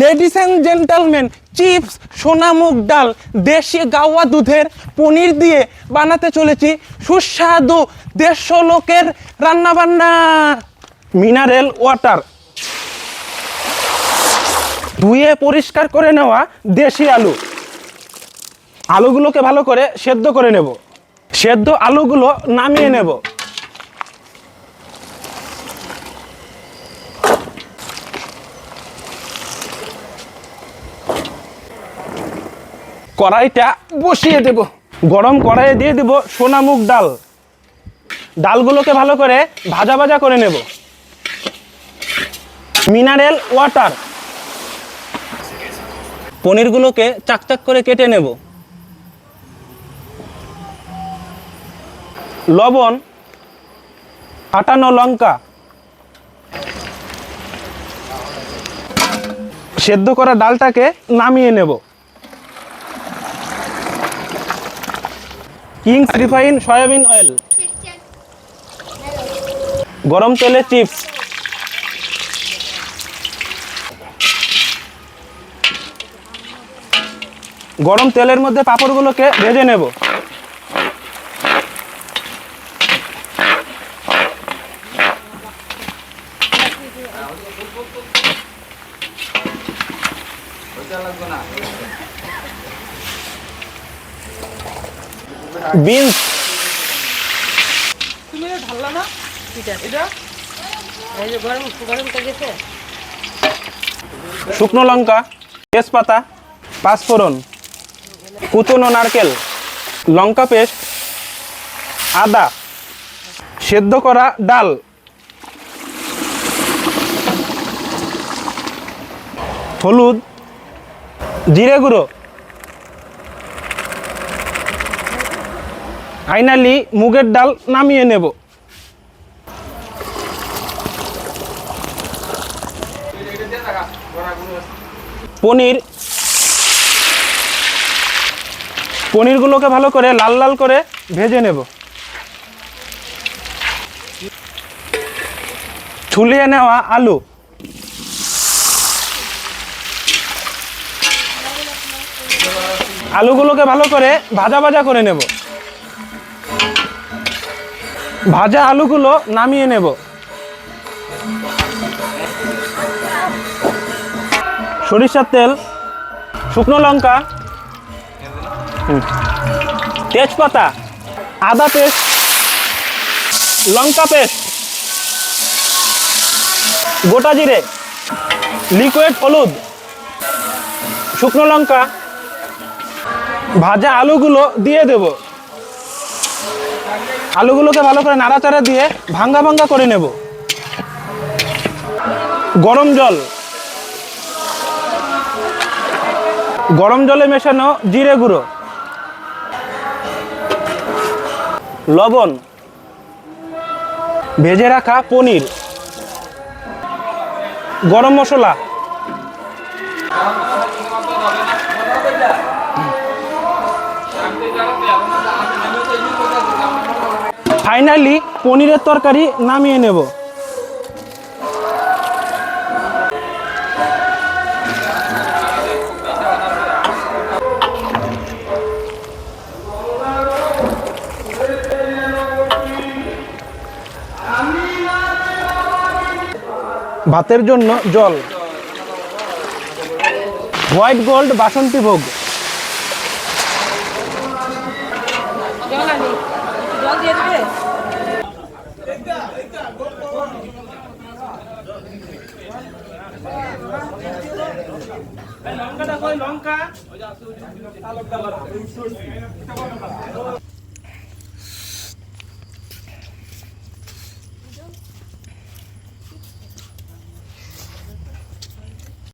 Ladies and gentleman chips সোনামুগ ডাল, দেশি গাওয়া দুধের পনির দিয়ে বানাতে চলেছি সুস্বাদু দেড়শো লোকের রান্নাবান্না। মিনারেল ওয়াটার ধুয়ে পরিষ্কার করে নেওয়া দেশি আলু। আলুগুলোকে ভালো করে সেদ্ধ করে নেব। সেদ্ধ আলুগুলো নামিয়ে নেব। কড়াইটা বসিয়ে দেব। গরম কড়াইয়ে দিয়ে দেব সোনামুগ ডাল। ডালগুলোকে ভালো করে ভাজা ভাজা করে নেব। Mineral water. পনিরগুলোকে চাকচাক করে কেটে নেব। লবণ ফাটানো লঙ্কা। সেদ্ধ করা ডালটাকে নামিয়ে নেব। Kings refine soybean oil. গরম তেলে চিপস। গরম তেলের মধ্যে পাঁপড়গুলোকে ভেজে নেব। বিনস। তুমি ঢাললা না এটা এই যে গরম গেছে শুকনো লঙ্কা, তেজপাতা, পাঁচফোড়ন কুচনো নারকেল, লঙ্কা পেস্ট, আদা, সেদ্ধ করা ডাল। হলুদ, জিরে গুঁড়ো ফাইনালি মুগের ডাল নামিয়ে নেব। পনির। পনিরগুলোকে ভালো করে লাল লাল করে ভেজে নেব। ছুলিয়ে নেওয়া আলু। আলুগুলোকে ভালো করে ভাজা ভাজা করে নেব। ভাজা আলুগুলো নামিয়ে নেব। সরিষার তেল, শুকনো লঙ্কা তেজপাতা, আদা পেস্ট, লঙ্কা পেস্ট, গোটা জিরে, লিকুইড হলুদ, শুকনো লঙ্কা, ভাজা আলুগুলো দিয়ে দেব। আলুগুলোকে ভালো করে নাড়াচাড়া দিয়ে ভাঙ্গা ভাঙ্গা করে নেব। গরম জল। গরম জলে মেশানো জিরে গুঁড়ো। লবণ। ভেজে রাখা পনির। গরম মশলা। ফাইনালি পনিরের তরকারি নামিয়ে নেব। ভাতের জন্য জল। হোয়াইট গোল্ড বাসন্তী ভোগ আনি জল দিয়ে দেবে লঙ্কাটা কই লঙ্কা?